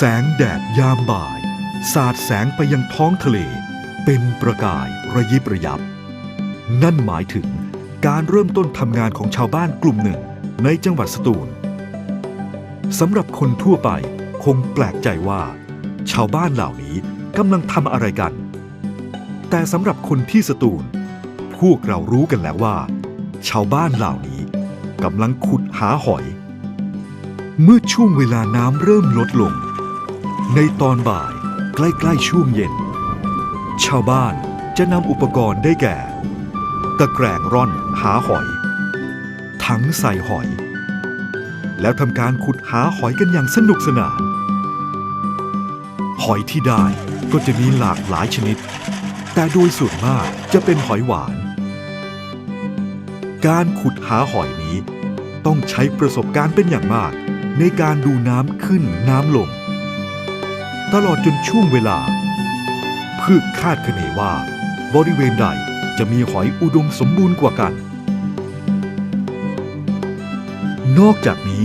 แสงแดดยามบ่าย สาดแสงไปยังท้องทะเล เป็นประกายระยิบระยับ นั่นหมายถึงการเริ่มต้นทำงานของชาวบ้านกลุ่มหนึ่งในจังหวัดสตูลสำหรับคนทั่วไปคงแปลกใจว่า ชาวบ้านเหล่านี้กำลังทำอะไรกัน แต่สำหรับคนที่สตูล พวกเรารู้กันแล้วว่า ชาวบ้านเหล่านี้กำลังขุดหาหอย เมื่อช่วงเวลาน้ำเริ่มลดลง ในตอนบ่ายใกล้ๆช่วงเย็น ชาวบ้านจะนำอุปกรณ์ได้แก่ ตะแกรงร่อนหาหอย ถังใส่หอย แล้วทำการขุดหาหอยกันอย่างสนุกสนาน หอยที่ได้ก็จะมีหลากหลายชนิด แต่โดยส่วนมากจะเป็นหอยหวาน การขุดหาหอยนี้ ต้องใช้ประสบการณ์เป็นอย่างมาก ในการดูน้ำขึ้นน้ำลง ตลอดจนช่วงเวลา เพื่อคาดคะเนว่า บริเวณใดจะมีหอยอุดมสมบูรณ์กว่ากัน นอกจากนี้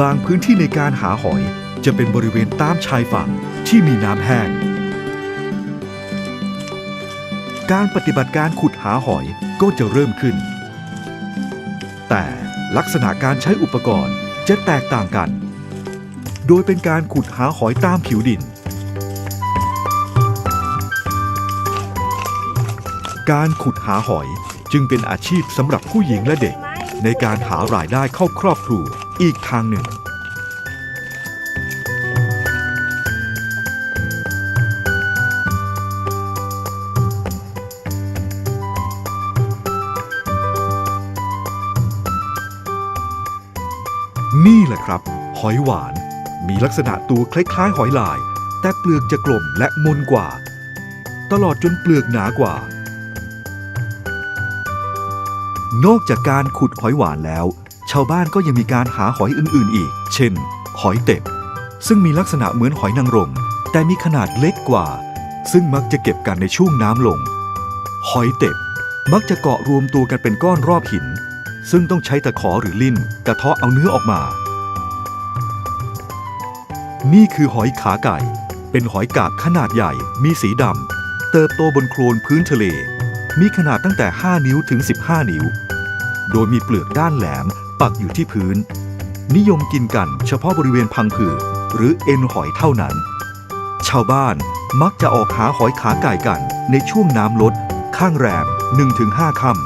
บางพื้นที่ในการหาหอยจะเป็นบริเวณตามชายฝั่งที่มีน้ำแห้ง การปฏิบัติการขุดหาหอยก็จะเริ่มขึ้น แต่ลักษณะการใช้อุปกรณ์จะแตกต่างกัน โดยเป็นการขุดหาหอยตามผิวดิน การขุดหาหอยจึงเป็นอาชีพสำหรับผู้หญิงและเด็ก ในการหารายได้เข้าครอบครัวอีกทางหนึ่ง นี่แหละครับ หอยหวาน มีลักษณะตัวคล้ายๆ หอยลาย แต่เปลือกจะกลมและมนกว่า ตลอดจนเปลือกหนากว่า นอกจากการขุดหอยหวานแล้ว ชาวบ้านก็ยังมีการหาหอยอื่นๆ อีก เช่น หอยเต็บ ซึ่งมีลักษณะเหมือนหอยนางรม แต่มีขนาดเล็กกว่า ซึ่งมักจะเก็บกันในช่วงน้ำลง หอยเต็บมักจะเกาะรวมตัวกันเป็นก้อนรอบหิน ซึ่งต้องใช้ตะขอหรือลิ่นกระเทาะเอาเนื้อออกมา นี่คือหอยขาไก่ เป็นหอยกาบขนาดใหญ่ มีสีดำ เติบโตบนโคลนพื้นทะเล มีขนาดตั้งแต่ 5 นิ้วถึง 15 นิ้ว โดยมีเปลือกด้านแหลมปักอยู่ที่พื้น นิยมกินกันเฉพาะบริเวณพังผืดหรือเอ็นหอยเท่านั้น ชาวบ้านมักจะออกหาหอยขาไก่กันในช่วงน้ำลด ข้างแรม 1-5 ค่ำ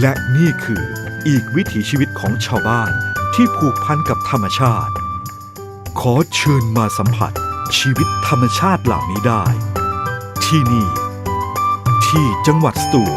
และนี่คืออีกวิถีชีวิตของชาวบ้านที่ผูกพันกับธรรมชาติ ขอเชิญมาสัมผัสชีวิตธรรมชาติเหล่านี้ได้ ที่นี่ ที่จังหวัดสตูล